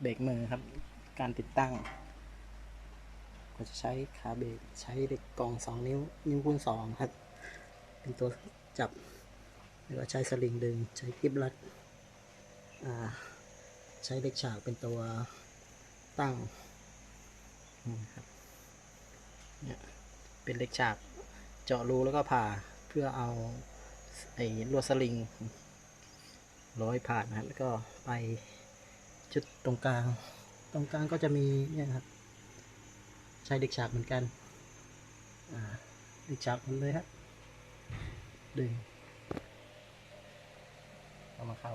เบรกมือครับ การติดตั้งก็จะใช้ขาเบรกใช้เหล็กกองสองนิ้ว นิ้วคูณสองครับ เป็นตัวจับ แล้วก็ใช้สลิงดึง ใช้กิบลัดใช้เหล็กฉากเป็นตัวตั้งครับเนี่ยเป็นเหล็กฉากเจาะรูแล้วก็ผ่าเพื่อเอาไอ้ลวดสลิงร้อยผ่านนะครับแล้วก็ไป จุดตรงกลาง ตรงกลางก็จะมีเนี่ยครับ ใช้เด็กฉากเหมือนกันเด็กฉากหมันเลยครับดึงเอามาเข้า